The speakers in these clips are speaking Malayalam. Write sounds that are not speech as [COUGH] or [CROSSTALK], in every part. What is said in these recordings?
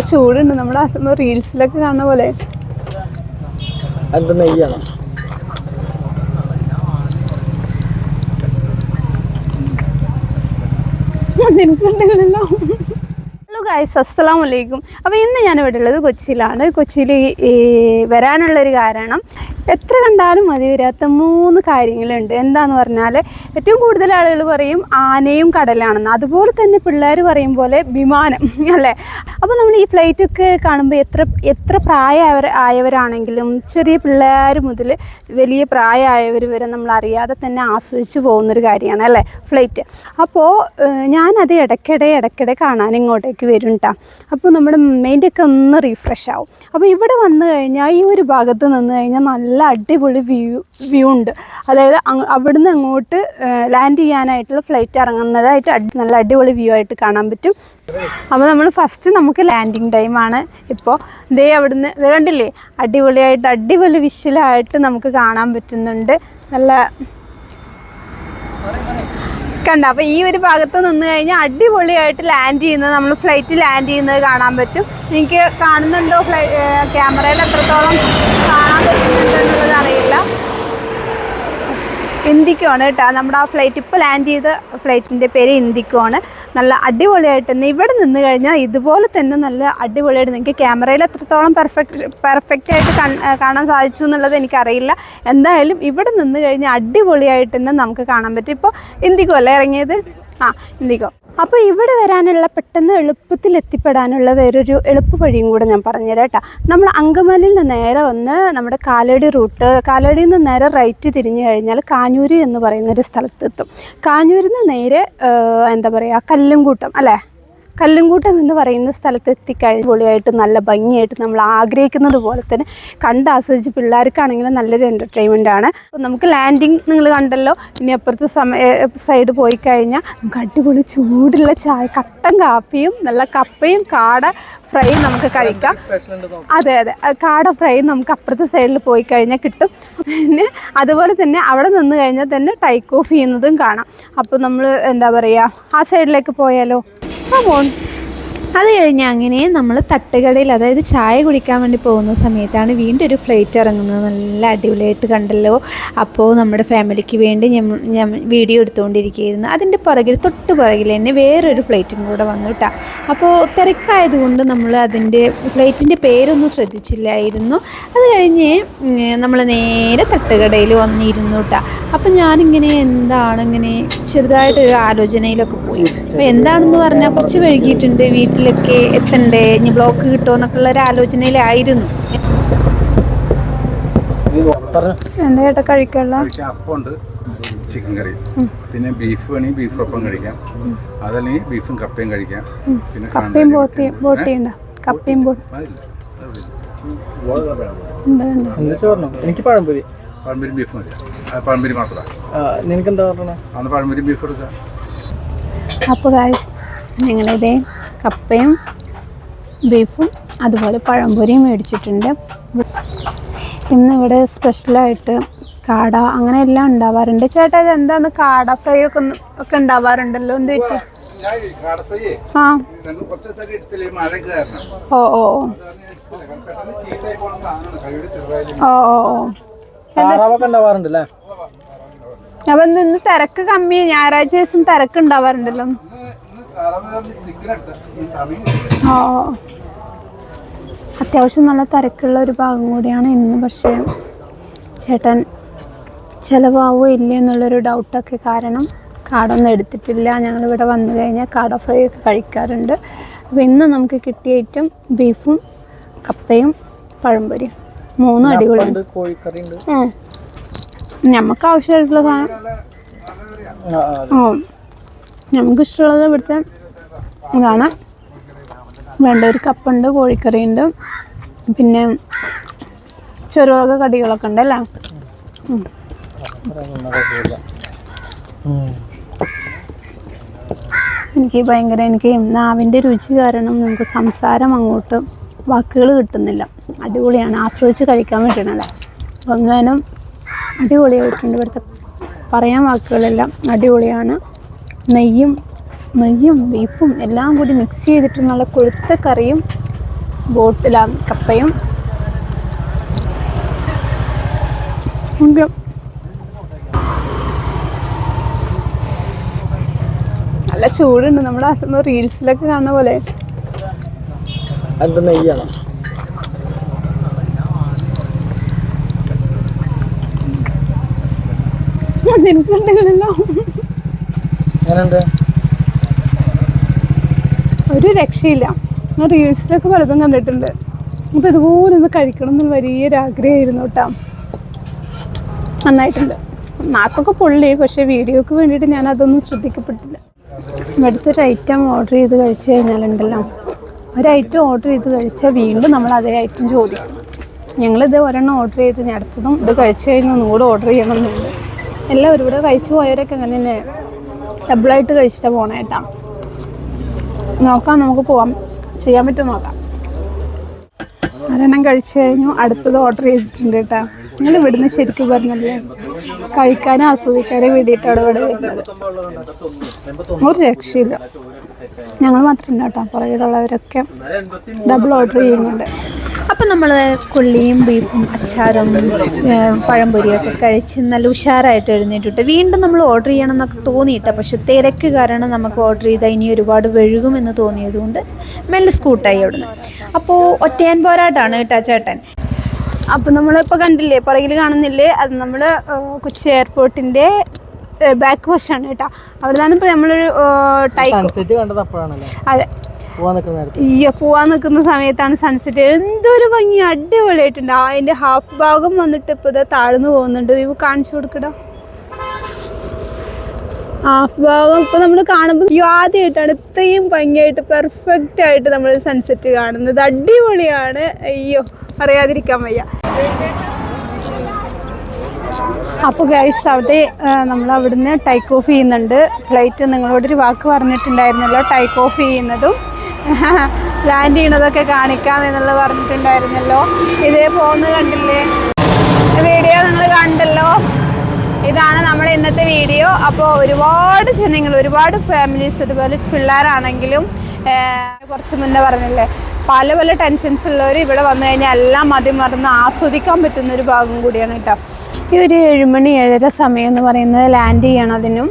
ചൂടുണ്ട്. നമ്മുടെ റീൽസിലൊക്കെ കാണുന്ന പോലെ. അത് നെയ്യാണ് നിനക്കുണ്ടല്ലോ. ഗായ്സ് അസ്സലാം വലൈക്കും അപ്പോൾ ഇന്ന് ഞാൻ ഇവിടെ ഉള്ളത് കൊച്ചിയിലാണ് കൊച്ചിയിൽ വരാനുള്ളൊരു കാരണം എത്ര കണ്ടാലും മതി വരാത്ത മൂന്ന് കാര്യങ്ങളുണ്ട്. എന്താന്ന് പറഞ്ഞാൽ ഏറ്റവും കൂടുതൽ ആളുകൾ പറയും ആനയും കടലാണെന്ന്. അതുപോലെ തന്നെ പിള്ളേർ പറയും പോലെ വിമാനം [LAUGHS] അല്ലേ? അപ്പോൾ നമ്മൾ ഈ ഫ്ലൈറ്റൊക്കെ കാണുമ്പോൾ എത്ര എത്ര പ്രായമായവർ ആയവരാണെങ്കിലും ചെറിയ പിള്ളേർ മുതൽ വലിയ പ്രായമായവർ വരെ നമ്മൾ അറിയാതെ തന്നെ ആസ്വദിച്ച് പോകുന്നൊരു കാര്യമാണ് അല്ലേ? ഫ്ലൈറ്റ് അപ്പോൾ ഞാനത് ഇടയ്ക്കിടെ ഇടയ്ക്കിടെ കാണാൻ ഇങ്ങോട്ടേക്ക് വരും. കേട്ടോ അപ്പോൾ നമ്മുടെ മൈൻഡൊക്കെ ഒന്ന് റീഫ്രഷ് ആവും. അപ്പോൾ ഇവിടെ വന്നു കഴിഞ്ഞാൽ ഈ ഒരു ഭാഗത്ത് നിന്ന് കഴിഞ്ഞാൽ നല്ല അടിപൊളി വ്യൂ വ്യൂ ഉണ്ട്. അതായത് അവിടുന്ന് അങ്ങോട്ട് ലാൻഡ് ചെയ്യാനായിട്ടുള്ള ഫ്ലൈറ്റ് ഇറങ്ങുന്നതായിട്ട് നല്ല അടിപൊളി വ്യൂ ആയിട്ട് കാണാൻ പറ്റും. അപ്പോൾ നമ്മൾ ഫസ്റ്റ് നമുക്ക് ലാൻഡിങ് ടൈമാണ് ഇപ്പോൾ ദേ അവിടുന്ന് കണ്ടില്ലേ? അടിപൊളിയായിട്ട് അടിപൊളി വിഷ്വലായിട്ട് നമുക്ക് കാണാൻ പറ്റുന്നുണ്ട്. നല്ല കണ്ട? അപ്പോൾ ഈ ഒരു ഭാഗത്ത് നിന്ന് കഴിഞ്ഞാൽ അടിപൊളിയായിട്ട് ലാൻഡ് ചെയ്യുന്നത് നമ്മൾ ഫ്ലൈറ്റ് ലാൻഡ് ചെയ്യുന്നത് കാണാൻ പറ്റും. എനിക്ക് കാണുന്നുണ്ടോ ഫ്ലൈ ക്യാമറയിൽ എത്രത്തോളം കാണാൻ പറ്റുന്നുണ്ടെന്നുള്ളത് അറിയില്ല ഇൻഡിക്കോ ആണ് കേട്ടോ. നമ്മുടെ ആ ഫ്ലൈറ്റ് ഇപ്പോൾ ലാൻഡ് ചെയ്ത ഫ്ലൈറ്റിന്റെ പേര് ഇന്ത്യക്കുമാണ് നല്ല അടിപൊളിയായിട്ട് ഇവിടെ നിന്ന് കഴിഞ്ഞാൽ ഇതുപോലെ തന്നെ നല്ല അടിപൊളിയായിട്ട് നിങ്ങൾക്ക് ക്യാമറയിൽ എത്രത്തോളം പെർഫെക്റ്റ് പെർഫെക്റ്റ് ആയിട്ട് കാണാൻ സാധിച്ചു എന്നുള്ളത് എനിക്കറിയില്ല. എന്തായാലും ഇവിടെ നിന്ന് കഴിഞ്ഞാൽ അടിപൊളിയായിട്ട് തന്നെ നമുക്ക് കാണാൻ പറ്റും. ഇപ്പോൾ ഇൻഡിക്കോ അല്ലേ ഇറങ്ങിയത്? ആ ഇൻഡിക്കോ അപ്പോൾ ഇവിടെ വരാനുള്ള പെട്ടെന്ന് എളുപ്പത്തിൽ എത്തിപ്പെടാനുള്ള വേറൊരു എളുപ്പ വഴിയും കൂടെ ഞാൻ പറഞ്ഞുതരാം കേട്ടോ. നമ്മൾ അങ്കമാലിയിൽ നിന്ന് നേരെ വന്ന് നമ്മുടെ കാലടി റൂട്ട് കാലടിയിൽ നിന്ന് നേരെ റൈറ്റ് തിരിഞ്ഞു കഴിഞ്ഞാൽ കാഞ്ഞൂര് എന്ന് പറയുന്ന ഒരു സ്ഥലത്തെത്തും. കാഞ്ഞൂരിൽ നിന്ന് നേരെ എന്താ പറയുക കല്ലുംകൂട്ടം അല്ലേ? കല്ലുംകൂട്ടം എന്ന് പറയുന്ന സ്ഥലത്ത് എത്തിക്കഴിഞ്ഞ് പൊളിയായിട്ട് നല്ല ഭംഗിയായിട്ട് നമ്മൾ ആഗ്രഹിക്കുന്നത് പോലെ തന്നെ കണ്ട് ആസ്വദിച്ച് പിള്ളേർക്കാണെങ്കിലും നല്ലൊരു എന്റർടൈൻമെന്റ് ആണ്. അപ്പോൾ നമുക്ക് ലാൻഡിങ് നിങ്ങൾ കണ്ടല്ലോ. ഇനി അപ്പുറത്തെ സമയ സൈഡ് പോയി കഴിഞ്ഞാൽ നമുക്ക് അടിപൊളി ചൂടുള്ള ചായ കട്ടൻ കാപ്പിയും നല്ല കപ്പയും കാട ഫ്രൈയും നമുക്ക് കഴിക്കാം. അതെ അതെ. കാട ഫ്രൈ നമുക്ക് അപ്പുറത്തെ സൈഡിൽ പോയി കഴിഞ്ഞാൽ കിട്ടും. പിന്നെ അതുപോലെ തന്നെ അവിടെ നിന്ന് കഴിഞ്ഞാൽ തന്നെ ടൈക്ക് ഓഫ് ചെയ്യുന്നതും കാണാം. അപ്പോൾ നമ്മൾ എന്താ പറയുക ആ സൈഡിലേക്ക് പോയാലോ? ആ പോൺ അത് കഴിഞ്ഞ് അങ്ങനെ നമ്മൾ തട്ടുകടയിൽ അതായത് ചായ കുടിക്കാൻ വേണ്ടി പോകുന്ന സമയത്താണ് വീണ്ടും ഒരു ഫ്ലൈറ്റ് ഇറങ്ങുന്നത്. നല്ല അടിപൊളിയായിട്ട് കണ്ടല്ലോ. അപ്പോൾ നമ്മുടെ ഫാമിലിക്ക് വേണ്ടി ഞാൻ വീഡിയോ എടുത്തുകൊണ്ടിരിക്കുകയായിരുന്നു. അതിന്റെ പുറകിൽ തൊട്ട് പുറകിൽ തന്നെ വേറൊരു ഫ്ലൈറ്റും കൂടെ വന്നു കേട്ടോ. അപ്പോൾ തിരക്കായതുകൊണ്ട് നമ്മൾ അതിന്റെ ഫ്ലൈറ്റിന്റെ പേരൊന്നും ശ്രദ്ധിച്ചില്ലായിരുന്നു. അത് കഴിഞ്ഞ് നമ്മൾ നേരെ തട്ടുകടയിൽ വന്നിരുന്നു കേട്ടോ. അപ്പം ഞാനിങ്ങനെ എന്താണ് ഇങ്ങനെ ചെറുതായിട്ടൊരു ആലോചനയിലൊക്കെ പോയി. അപ്പോൾ എന്താണെന്ന് പറഞ്ഞാൽ കുറച്ച് വൈകിയിട്ടുണ്ട്. വീട്ടിലൊക്കെ എത്തണ്ടേ? ഇനി ബ്ലോക്ക് കിട്ടുമോ എന്നൊക്കെ ഉള്ള ഒരു ആലോചനയിലായിരുന്നു. എന്താ ചേട്ടാ കഴിക്കാനുള്ള? അപ്പമുണ്ട് ചിക്കൻ കറി. പിന്നെ ബീഫ് വേണമെങ്കിൽ ബീഫ് ഒപ്പം കഴിക്കാം. അതല്ലെങ്കിൽ ബീഫും കപ്പയും കഴിക്കാം. പിന്നെ കപ്പയും. കപ്പയും എനിക്ക് പഴംപൊരി. പഴംപൊരി ബീഫ് മതി. പഴംപൊരി മാത്രം. ആ, നിനക്ക് എന്താ പറഞ്ഞേ അന്ന് പഴംപൊരി ബീഫ് എടുക്കാം. അപ്പോൾ ഞങ്ങളിതേ കപ്പയും ബീഫും അതുപോലെ പഴംപൊരിയും മേടിച്ചിട്ടുണ്ട്. ഇന്നിവിടെ സ്പെഷ്യലായിട്ട് കാട അങ്ങനെ എല്ലാം ഉണ്ടാവാറുണ്ട്. ചേട്ടാ ഇത് എന്താന്ന് കാട ഫ്രൈ ഒക്കെ ഒക്കെ ഉണ്ടാവാറുണ്ടല്ലോ? എന്ത് പറ്റി? ആ. ഓ ഓ ഓ. ഓ അപ്പം ഇന്ന് തിരക്ക് കമ്മി ഞായറാഴ്ച ദിവസം തിരക്ക് ഉണ്ടാവാറുണ്ടല്ലോ. ഓ അത്യാവശ്യം നല്ല തിരക്കുള്ള ഒരു ഭാഗം കൂടിയാണ് ഇന്ന് പക്ഷേ ചേട്ടൻ ചിലവാവോ ഇല്ല എന്നുള്ളൊരു ഡൗട്ടൊക്കെ കാരണം കാടൊന്നും എടുത്തിട്ടില്ല. ഞങ്ങളിവിടെ വന്നു കഴിഞ്ഞാൽ കാട ഫ്രൈ ഒക്കെ കഴിക്കാറുണ്ട്. അപ്പോൾ ഇന്ന് നമുക്ക് കിട്ടിയ ഐറ്റം ബീഫും കപ്പയും പഴംപൊരിയും. മൂന്നും അടികളും. നമുക്ക് ആവശ്യമായിട്ടുള്ള സാധനം ഓ നമുക്ക് ഇഷ്ടമുള്ളത് ഇവിടുത്തെ ഇതാണ്. വേണ്ട ഒരു കപ്പുണ്ട് കോഴിക്കറിയുണ്ട്. പിന്നെ ചെറുവക കടികളൊക്കെ ഉണ്ട് അല്ലേ. എനിക്ക് ഭയങ്കര എനിക്ക് നാവിന്റെ രുചി കാരണം നമുക്ക് സംസാരം അങ്ങോട്ട് വാക്കുകൾ കിട്ടുന്നില്ല. അടിപൊളിയാണ്. ആസ്വദിച്ച് കഴിക്കാൻ പറ്റണത് ഒന്നാനും അടിപൊളിയായിട്ടുണ്ട് ഇവിടുത്തെ. പറയാൻ വാക്കുകളെല്ലാം അടിപൊളിയാണ്. നെയ്യും നെയ്യും ബീഫും എല്ലാം കൂടി മിക്സ് ചെയ്തിട്ട് നല്ല കൊഴുത്ത കറിയും ബോട്ടിലാണ് കപ്പയും. നല്ല ചൂടുണ്ട്. നമ്മുടെ റീൽസിലൊക്കെ കാണുന്ന പോലെ. നെയ്യാണ്. നിനക്കുണ്ടല്ലോ എങ്ങനെയുണ്ട്? ഒരു രക്ഷയില്ല. ഞാൻ റീൽസിലൊക്കെ പലതും കണ്ടിട്ടുണ്ട്. അപ്പോൾ ഇതുപോലെ ഒന്ന് കഴിക്കണം എന്ന് വലിയൊരു ആഗ്രഹമായിരുന്നു കേട്ടോ. നന്നായിട്ടുണ്ട്. നാക്കൊക്കെ പൊള്ളി പക്ഷേ വീഡിയോക്ക് വേണ്ടിയിട്ട് ഞാൻ അതൊന്നും ശ്രദ്ധിക്കപ്പെട്ടില്ല. ഇവിടുത്തെ ഐറ്റം ഓർഡർ ചെയ്ത് കഴിച്ച് കഴിഞ്ഞാലുണ്ടല്ലോ. ഒരു ഐറ്റം ഓർഡർ ചെയ്ത് കഴിച്ചാൽ വീണ്ടും നമ്മൾ അതേ ഐറ്റം ചോദിക്കും. ഞങ്ങളിത് ഒരെണ്ണം ഓർഡർ ചെയ്ത് ഞാൻ അടുത്തതും ഇത് കഴിച്ച് കഴിഞ്ഞാൽ ഒന്നുകൂടെ ഓർഡർ ചെയ്യണമെന്നുണ്ട്. എല്ലാവരും ഇവിടെ കഴിച്ചു പോയവരൊക്കെ അങ്ങനെ തന്നെ. ഡബിളായിട്ട് കഴിച്ചിട്ടാണ് പോണേട്ടാ നോക്കാം നമുക്ക് പോവാം. ചെയ്യാൻ പറ്റും നോക്കാം. ഒരെണ്ണം കഴിച്ചു കഴിഞ്ഞു അടുത്തത് ഓർഡർ ചെയ്തിട്ടുണ്ട് കേട്ടോ. നിങ്ങൾ ഇവിടുന്ന് ശരിക്കും പറഞ്ഞല്ലേ? കഴിക്കാനും ആസ്വദിക്കാനും വേണ്ടിയിട്ടാണ് ഇവിടെ വരുന്നത്. ഒരു രക്ഷയില്ല. ഞങ്ങൾ മാത്രമല്ല കേട്ടോ പുറകിലുള്ളവരൊക്കെ ഡബിൾ ഓർഡർ ചെയ്യുന്നുണ്ട്. അപ്പം നമ്മൾ കൊള്ളിയും ബീഫും അച്ചാറും പഴംപൊരിയൊക്കെ കഴിച്ച് നല്ല ഉഷാറായിട്ട് എഴുന്നേറ്റിട്ട് വീണ്ടും നമ്മൾ ഓർഡർ ചെയ്യണം എന്നൊക്കെ തോന്നിയിട്ട് പക്ഷെ തിരക്ക് കാരണം നമുക്ക് ഓർഡർ ചെയ്താൽ ഇനി ഒരുപാട് വഴുകുമെന്ന് തോന്നിയതുകൊണ്ട് മെല്ലെ സ്കൂട്ടായി അവിടുന്ന്. അപ്പോൾ ഒറ്റയാൻ പോരാട്ടാണ് കേട്ടോ ചേട്ടൻ. അപ്പം നമ്മളിപ്പോൾ കണ്ടില്ലേ പുറകിൽ കാണുന്നില്ലേ അത് നമ്മൾ കൊച്ചി എയർപോർട്ടിന്റെ ബാക്ക് വശമാണ് കേട്ടോ. അവിടെ നിന്നാണ് ഇപ്പോൾ നമ്മളൊരു ടൈപ്പ്. അതെ. ഈ പോവാൻ നിൽക്കുന്ന സമയത്താണ് സൺസെറ്റ് എന്തൊരു ഭംഗി. അടിപൊളിയായിട്ടുണ്ട്. അതിന്റെ ഹാഫ് ഭാഗം വന്നിട്ട് ഇപ്പൊ ഇതാ താഴ്ന്നു പോകുന്നുണ്ട്. ഇവ കാണിച്ചു കൊടുക്കടാ. ഹാഫ് ഭാഗം ഇപ്പൊ നമ്മൾ കാണുമ്പോൾ അയ്യോ ആദ്യമായിട്ടാണ് ഇത്രയും ഭംഗിയായിട്ട് പെർഫെക്റ്റ് ആയിട്ട് നമ്മൾ സൺസെറ്റ് കാണുന്നത്. അടിപൊളിയാണ്. അയ്യോ പറയാതിരിക്കാൻ വയ്യ. അപ്പോൾ ഗൈസ് അവിടെ നമ്മൾ അവിടുന്ന് ടൈക്ക് ഓഫ് ചെയ്യുന്നുണ്ട്. ഫ്ലൈറ്റ് നിങ്ങളോടൊരു വാക്ക് പറഞ്ഞിട്ടുണ്ടായിരുന്നല്ലോ ടൈക്ക് ഓഫ് ചെയ്യുന്നതും. [LAUGHS] ലാൻഡ് ചെയ്യണതൊക്കെ കാണിക്കാം എന്നുള്ളത് പറഞ്ഞിട്ടുണ്ടായിരുന്നല്ലോ. ഇതേ പോകുന്നത് കണ്ടില്ലേ? വീഡിയോ നിങ്ങൾ കണ്ടല്ലോ? ഇതാണ് നമ്മുടെ ഇന്നത്തെ വീഡിയോ. അപ്പോൾ ഒരുപാട് ജനങ്ങൾ ഒരുപാട് ഫാമിലീസ് അതുപോലെ പിള്ളേരാണെങ്കിലും കുറച്ച് മുന്നേ പറഞ്ഞില്ലേ പല പല ടെൻഷൻസ് ഉള്ളവർ ഇവിടെ വന്നു കഴിഞ്ഞാൽ എല്ലാം മതി മറന്ന് ആസ്വദിക്കാൻ പറ്റുന്ന ഒരു ഭാഗം കൂടിയാണ് കേട്ടോ. ഈ ഒരു ഏഴുമണി ഏഴര സമയം എന്ന് പറയുന്നത് ലാൻഡ് ചെയ്യണതിനും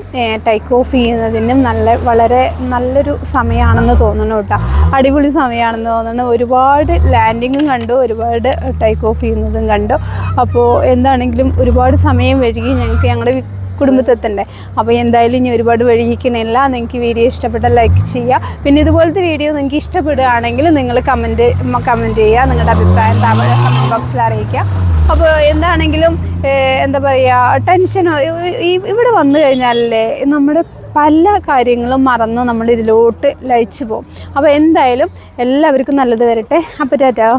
ടേക്ക് ഓഫ് ചെയ്യുന്നതിനും നല്ല വളരെ നല്ലൊരു സമയമാണെന്ന് തോന്നുന്നു കേട്ടോ. അടിപൊളി സമയമാണെന്ന് തോന്നുന്നു ഒരുപാട് ലാൻഡിങ്ങും കണ്ടു ഒരുപാട് ടേക്ക് ഓഫ് ചെയ്യുന്നതും കണ്ടു. അപ്പോൾ എന്താണെങ്കിലും ഒരുപാട് സമയം വഴുകി ഞങ്ങൾക്ക് ഞങ്ങളുടെ കുടുംബത്തെത്തണ്ടെ. അപ്പോൾ എന്തായാലും ഇനി ഒരുപാട് വഴുകിക്കണില്ല നിങ്ങൾക്ക് വീഡിയോ ഇഷ്ടപ്പെട്ട ലൈക്ക് ചെയ്യുക. പിന്നെ ഇതുപോലത്തെ വീഡിയോ നിങ്ങൾക്ക് ഇഷ്ടപ്പെടുകയാണെങ്കിൽ നിങ്ങൾ കമന്റ് കമന്റ് ചെയ്യുക. നിങ്ങളുടെ അഭിപ്രായം കമന്റ് ബോക്സിൽ അറിയിക്കുക അപ്പോൾ എന്താണെങ്കിലും എന്താ പറയുക ടെൻഷനോ ഇവിടെ വന്നു കഴിഞ്ഞാലല്ലേ നമ്മുടെ പല കാര്യങ്ങളും മറന്ന് നമ്മൾ ഇതിലോട്ട് ലയിച്ചു പോകും. അപ്പോൾ എന്തായാലും എല്ലാവർക്കും നല്ലത് വരട്ടെ. അപ്പോൾ ടാറ്റാ.